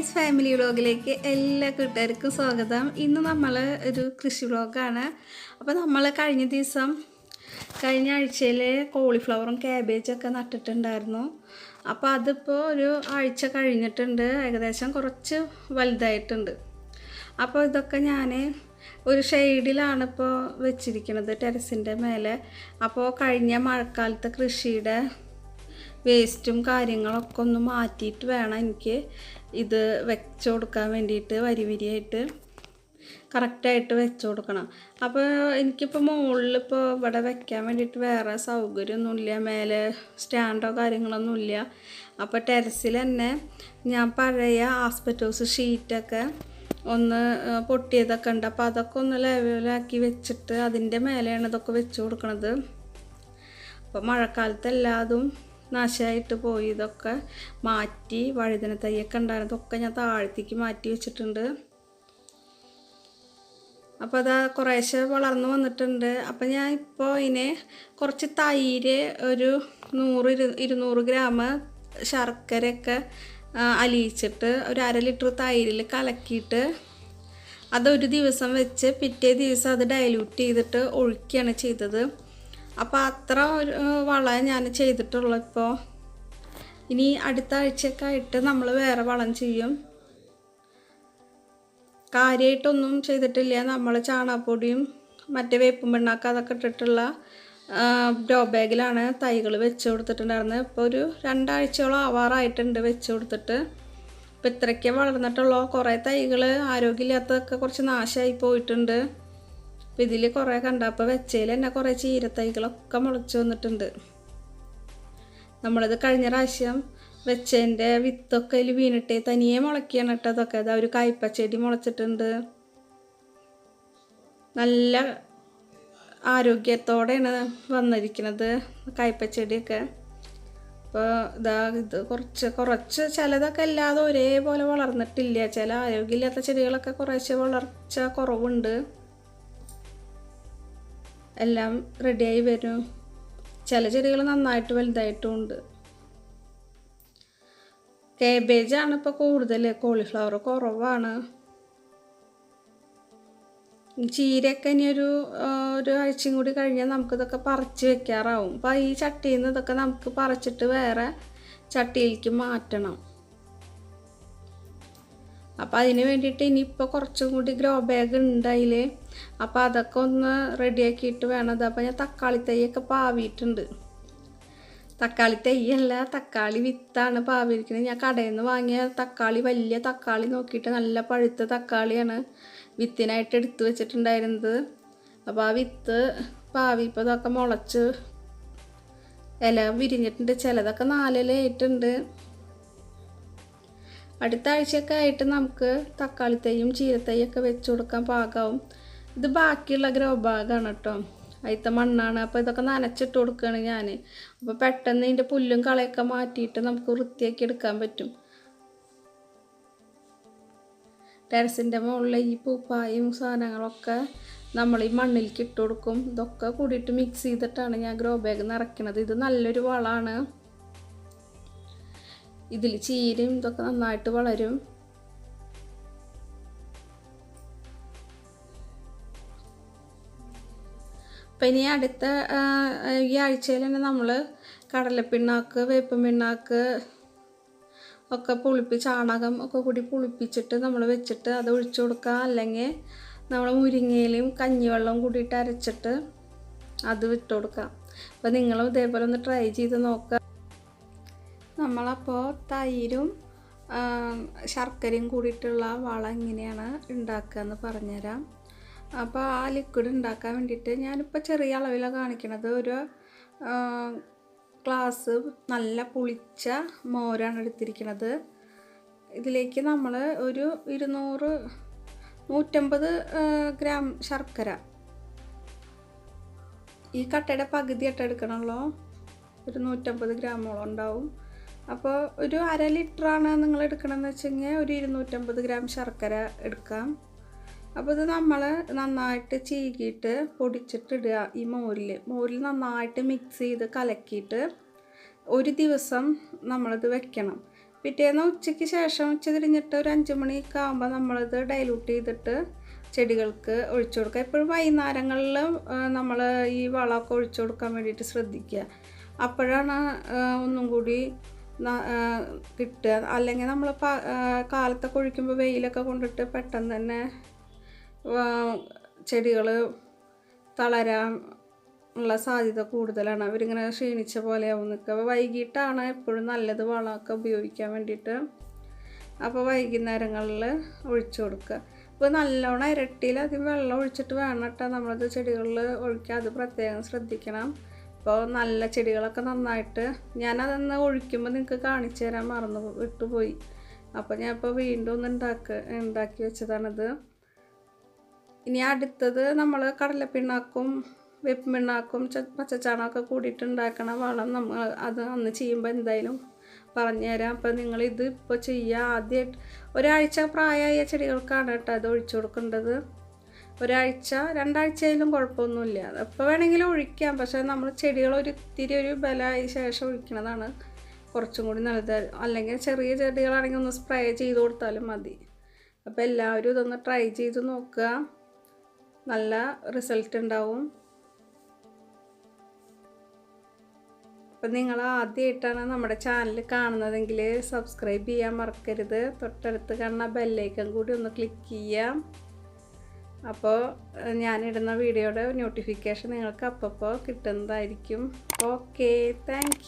Guys family വ്ളോഗിലേക്ക് എല്ലാ കൂട്ടുകാർക്കും സ്വാഗതം. ഇന്ന് നമ്മൾ ഒരു കൃഷി വ്ളോഗാണ് അപ്പോൾ നമ്മൾ കഴിഞ്ഞ ദിവസം കഴിഞ്ഞ ആഴ്ചയിൽ കോളിഫ്ലവറും ക്യാബേജൊക്കെ നട്ടിട്ടുണ്ടായിരുന്നു. അപ്പോൾ അതിപ്പോൾ ഒരു ആഴ്ച കഴിഞ്ഞിട്ടുണ്ട്. ഏകദേശം കുറച്ച് വലുതായിട്ടുണ്ട്. അപ്പോൾ ഇതൊക്കെ ഞാൻ ഒരു ഷെയ്ഡിലാണ് ഇപ്പോൾ വെച്ചിരിക്കുന്നത് ടെറസിന്റെ മേലെ. അപ്പോൾ കഴിഞ്ഞ മഴക്കാലത്തെ കൃഷിയുടെ വേസ്റ്റും കാര്യങ്ങളൊക്കെ ഒന്ന് മാറ്റിയിട്ട് വേണം എനിക്ക് ഇത് വെച്ച് കൊടുക്കാൻ വേണ്ടിയിട്ട് വരി വരിയായിട്ട് കറക്റ്റായിട്ട് വെച്ച് കൊടുക്കണം. അപ്പോൾ എനിക്കിപ്പോൾ മുകളിൽ ഇപ്പോൾ ഇവിടെ വെക്കാൻ വേണ്ടിയിട്ട് വേറെ സൗകര്യമൊന്നുമില്ല മേലെ സ്റ്റാൻഡോ കാര്യങ്ങളൊന്നുമില്ല. അപ്പോൾ ടെറസിൽ തന്നെ ഞാൻ പഴയ ആസ്പെറ്റോസ് ഷീറ്റൊക്കെ ഒന്ന് പൊട്ടിയതൊക്കെ ഉണ്ട്. അപ്പോൾ അതൊക്കെ ഒന്ന് ലെവലാക്കി വെച്ചിട്ട് അതിന്റെ മേലെയാണ് ഇതൊക്കെ വെച്ച് കൊടുക്കണത്. അപ്പോൾ മഴക്കാലത്ത് എല്ലാതും നാശമായിട്ട് പോയി. ഇതൊക്കെ മാറ്റി വഴുതന തൈയൊക്കെ ഉണ്ടായിരുന്നു. ഇതൊക്കെ ഞാൻ താഴത്തേക്ക് മാറ്റി വെച്ചിട്ടുണ്ട്. അപ്പോൾ അത് കുറേശ്ശെ വളർന്നു വന്നിട്ടുണ്ട്. അപ്പോൾ ഞാൻ ഇപ്പോൾ ഇതിനെ കുറച്ച് തൈര് ഒരു നൂറ് ഇരു ഇരുന്നൂറ് ഗ്രാം ശർക്കരയൊക്കെ അലിയിച്ചിട്ട് ഒരു അര ലിറ്റർ തൈരിൽ കലക്കിയിട്ട് അതൊരു ദിവസം വെച്ച് പിറ്റേ ദിവസം അത് ഡൈല്യൂട്ട് ചെയ്തിട്ട് ഒഴിക്കുകയാണ് ചെയ്തത്. അപ്പോൾ അത്ര ഒരു വളം ഞാൻ ചെയ്തിട്ടുള്ളൂ ഇപ്പോൾ ഇനി അടുത്ത ആഴ്ചയൊക്കെ ആയിട്ട് നമ്മൾ വേറെ വളം ചെയ്യും. കാര്യമായിട്ടൊന്നും ചെയ്തിട്ടില്ല. നമ്മൾ ചാണകപ്പൊടിയും മറ്റേ വേപ്പും പിണ്ണാക്ക് അതൊക്കെ ഇട്ടിട്ടുള്ള ഡോ ബാഗിലാണ് തൈകൾ വെച്ച് കൊടുത്തിട്ടുണ്ടായിരുന്നത് ഇപ്പോൾ ഒരു രണ്ടാഴ്ചയോളം ആവാറായിട്ടുണ്ട് വെച്ച് കൊടുത്തിട്ട്. ഇപ്പോൾ ഇത്രയ്ക്ക് വളർന്നിട്ടുള്ളൂ. കുറേ തൈകൾ ആരോഗ്യമില്ലാത്തതൊക്കെ കുറച്ച് നാശമായി പോയിട്ടുണ്ട്. അപ്പം ഇതിൽ കുറേ കണ്ടപ്പോൾ വെച്ചതിൽ തന്നെ കുറേ ചീരത്തൈകളൊക്കെ മുളച്ച് വന്നിട്ടുണ്ട്. നമ്മളിത് കഴിഞ്ഞ പ്രാവശ്യം വെച്ചതിന്റെ വിത്തൊക്കെ അതിൽ വീണിട്ട് തനിയെ മുളയ്ക്കുകയാണ് കേട്ടോ അതൊക്കെ. അതാ ഒരു കായ്പച്ചെടി മുളച്ചിട്ടുണ്ട്. നല്ല ആരോഗ്യത്തോടെയാണ് വന്നിരിക്കുന്നത് കായ്പച്ചെടിയൊക്കെ. അപ്പോൾ ഇതാ ഇത് കുറച്ച് കുറച്ച് ചിലതൊക്കെ അല്ലാതെ ഒരേപോലെ വളർന്നിട്ടില്ല. ചില ആരോഗ്യമില്ലാത്ത ചെടികളൊക്കെ കുറേശ്ശെ വളർച്ച കുറവുണ്ട്. എല്ലാം റെഡിയായി വരും. ചില ചെടികൾ നന്നായിട്ട് വലുതായിട്ടും ഉണ്ട് കേബേജാണ് ഇപ്പോൾ കൂടുതൽ കോളിഫ്ലവർ കുറവാണ്. ചീരയൊക്കെ ഇനി ഒരു ആ, ഒരു ആഴ്ചയും കൂടി കഴിഞ്ഞാൽ നമുക്കിതൊക്കെ പറിച്ച് വെക്കാറാവും. അപ്പോൾ ഈ ചട്ടിയിൽ നിന്ന് ഇതൊക്കെ നമുക്ക് പറിച്ചിട്ട് വേറെ ചട്ടിയിലേക്ക് മാറ്റണം. അപ്പോൾ അതിന് വേണ്ടിയിട്ട് ഇനിയിപ്പോൾ കുറച്ചും കൂടി ഗ്രോ ബാഗ് ഉണ്ട് അതിൽ അപ്പോൾ അതൊക്കെ ഒന്ന് റെഡിയാക്കിയിട്ട് വേണം. അത് അപ്പോൾ ഞാൻ തക്കാളി തൈയൊക്കെ പാവിയിട്ടുണ്ട്. തക്കാളി തൈയല്ല തക്കാളി വിത്താണ് പാവിയിരിക്കുന്നത്. ഞാൻ കടയിൽ നിന്ന് വാങ്ങിയ തക്കാളി വലിയ തക്കാളി നോക്കിയിട്ട് നല്ല പഴുത്ത തക്കാളിയാണ് വിത്തിനായിട്ട് എടുത്തു വെച്ചിട്ടുണ്ടായിരുന്നത്. അപ്പോൾ ആ വിത്ത് പാവി ഇപ്പോൾ ഇതൊക്കെ മുളച്ച് ഇല വിരിഞ്ഞിട്ടുണ്ട്. ചിലതൊക്കെ നാലിലായിട്ടുണ്ട് അടുത്ത ആഴ്ചയൊക്കെ ആയിട്ട് നമുക്ക് തക്കാളി തൈയും ചീരത്തൈയൊക്കെ വെച്ച് കൊടുക്കാൻ പാകമാവും ഇത് ബാക്കിയുള്ള ഗ്രോ ബാഗാണ് കേട്ടോ. അതിലത്തെ മണ്ണാണ്. അപ്പോൾ ഇതൊക്കെ നനച്ചിട്ട് കൊടുക്കുകയാണ് ഞാൻ അപ്പോൾ പെട്ടെന്ന് ഇതിന്റെ പുല്ലും കളയൊക്കെ മാറ്റിയിട്ട് നമുക്ക് വൃത്തിയാക്കി എടുക്കാൻ പറ്റും. ടെറസിന്റെ മുകളിൽ ഈ പൂപ്പായും സാധനങ്ങളൊക്കെ നമ്മൾ ഈ മണ്ണിലേക്ക് ഇട്ട് കൊടുക്കും. ഇതൊക്കെ കൂടിയിട്ട് മിക്സ് ചെയ്തിട്ടാണ് ഞാൻ ഗ്രോ ബാഗ് നിറയ്ക്കുന്നത് ഇത് നല്ലൊരു വളമാണ്. ഇതിൽ ചീരയും ഇതൊക്കെ നന്നായിട്ട് വളരും. അപ്പം ഇനി അടുത്ത ഈ ആഴ്ചയിൽ തന്നെ നമ്മൾ കടലപ്പിണ്ണാക്ക് വേപ്പൻ പിണ്ണാക്ക് ഒക്കെ പുളിപ്പി ചാണകം ഒക്കെ കൂടി പുളിപ്പിച്ചിട്ട് നമ്മൾ വെച്ചിട്ട് അത് ഒഴിച്ചു കൊടുക്കുക അല്ലെങ്കിൽ നമ്മൾ മുരിങ്ങയിലും കഞ്ഞിവെള്ളം കൂടിയിട്ട് അരച്ചിട്ട് അത് വിട്ടുകൊടുക്കാം കൊടുക്കാം. അപ്പോൾ നിങ്ങളും ഇതേപോലെ ഒന്ന് ട്രൈ ചെയ്ത് നോക്കുക നമ്മളപ്പോൾ തൈരും ശർക്കരയും കൂടിയിട്ടുള്ള വളം എങ്ങനെയാണ് ഉണ്ടാക്കുക എന്ന് പറഞ്ഞുതരാം. അപ്പോൾ ആ ലിക്വിഡ് ഉണ്ടാക്കാൻ വേണ്ടിയിട്ട് ഞാനിപ്പോൾ ചെറിയ അളവിലാണ് കാണിക്കണത്. ഒരു ഗ്ലാസ് നല്ല പുളിച്ച മോരാണ് എടുത്തിരിക്കുന്നത് ഇതിലേക്ക് നമ്മൾ ഒരു ഇരുന്നൂറ് നൂറ്റമ്പത് ഗ്രാം ശർക്കര. ഈ കട്ടയുടെ പകുതി ആയിട്ട് എടുക്കണമല്ലോ ഒരു നൂറ്റമ്പത് ഗ്രാമോളം ഉണ്ടാവും. അപ്പോൾ ഒരു അര ലിറ്ററാണ് നിങ്ങൾ എടുക്കണമെന്ന് കഴിഞ്ഞാൽ ഒരു ഇരുന്നൂറ്റമ്പത് ഗ്രാം ശർക്കര എടുക്കാം. അപ്പോൾ ഇത് നമ്മൾ നന്നായിട്ട് ചീകിയിട്ട് പൊടിച്ചിട്ടിടുക. ഈ മോരിൽ മോരിൽ നന്നായിട്ട് മിക്സ് ചെയ്ത് കലക്കിയിട്ട് ഒരു ദിവസം നമ്മളിത് വെക്കണം. പിറ്റേന്ന് ഉച്ചയ്ക്ക് ശേഷം ഉച്ച തിരിഞ്ഞിട്ട് ഒരു അഞ്ച് മണിയൊക്കെ ആകുമ്പോൾ നമ്മളിത് ഡൈലൂട്ട് ചെയ്തിട്ട് ചെടികൾക്ക് ഒഴിച്ചു കൊടുക്കുക. എപ്പോഴും വൈകുന്നേരങ്ങളിൽ നമ്മൾ ഈ വളമൊക്കെ ഒഴിച്ചു കൊടുക്കാൻ വേണ്ടിയിട്ട് ശ്രദ്ധിക്കുക. അപ്പോഴാണ് ഒന്നും കൂടി കിട്ടുക. അല്ലെങ്കിൽ നമ്മൾ കാലത്തൊക്കെ ഒഴിക്കുമ്പോൾ വെയിലൊക്കെ കൊണ്ടിട്ട് പെട്ടെന്ന് തന്നെ ചെടികൾ തളരാൻ ഉള്ള സാധ്യത കൂടുതലാണ്. അവരിങ്ങനെ ക്ഷീണിച്ച പോലെയാവും നിൽക്കുക. അപ്പോൾ വൈകിട്ടാണ് എപ്പോഴും നല്ലത് വളമൊക്കെ ഉപയോഗിക്കാൻ വേണ്ടിയിട്ട്. അപ്പോൾ വൈകുന്നേരങ്ങളിൽ ഒഴിച്ചു കൊടുക്കുക. ഇപ്പോൾ നല്ലോണം ഇരട്ടിയിലധികം വെള്ളം ഒഴിച്ചിട്ട് വേണം കേട്ടോ. നമ്മളത് ചെടികളിൽ ഒഴിക്കുക അത് പ്രത്യേകം ശ്രദ്ധിക്കണം. അപ്പോൾ നല്ല ചെടികളൊക്കെ നന്നായിട്ട് ഞാനതെന്ന് ഒഴിക്കുമ്പോൾ നിങ്ങൾക്ക് കാണിച്ചു തരാൻ മറന്നു വിട്ടുപോയി. അപ്പോൾ ഞാൻ ഇപ്പോൾ വീണ്ടും ഒന്ന് ഉണ്ടാക്ക ഉണ്ടാക്കി വെച്ചതാണിത്. ഇനി അടുത്തത് നമ്മൾ കടലപ്പിണ്ണാക്കും വെപ്പിണ്ണാക്കും പച്ചച്ചാണൊക്കെ കൂടിയിട്ട് ഉണ്ടാക്കണ വളം നമ്മൾ അത് അന്ന് ചെയ്യുമ്പോൾ എന്തായാലും പറഞ്ഞുതരാം അപ്പോൾ നിങ്ങൾ ഇത് ഇപ്പോൾ ചെയ്യുക ആദ്യമായിട്ട് ഒരാഴ്ച പ്രായമായ ചെടികൾക്കാണ് കേട്ടോ അത് ഒഴിച്ചു കൊടുക്കേണ്ടത്. ഒരാഴ്ച രണ്ടാഴ്ചയിലും കുഴപ്പമൊന്നുമില്ല. എപ്പോൾ വേണമെങ്കിലും ഒഴിക്കാം. പക്ഷേ നമ്മൾ ചെടികൾ ഒരു ഇത്തിരി ഒരു ബലമായ ശേഷം ഒഴിക്കണതാണ് കുറച്ചും കൂടി നല്ലത്. അല്ലെങ്കിൽ ചെറിയ ചെടികളാണെങ്കിൽ ഒന്ന് സ്പ്രേ ചെയ്ത് കൊടുത്താലും മതി. അപ്പോൾ എല്ലാവരും ഇതൊന്ന് ട്രൈ ചെയ്ത് നോക്കുക. നല്ല റിസൾട്ട് ഉണ്ടാവും. അപ്പം നിങ്ങൾ ആദ്യമായിട്ടാണ് നമ്മുടെ ചാനൽ കാണുന്നതെങ്കിൽ സബ്സ്ക്രൈബ് ചെയ്യാൻ മറക്കരുത്. തൊട്ടടുത്ത് കാണുന്ന ബെല്ലൈക്കൺ കൂടി ഒന്ന് ക്ലിക്ക് ചെയ്യാം അപ്പോൾ ഞാനിടുന്ന വീഡിയോയുടെ നോട്ടിഫിക്കേഷൻ നിങ്ങൾക്ക് അപ്പോൾ കിട്ടുന്നതായിരിക്കും. Okay thank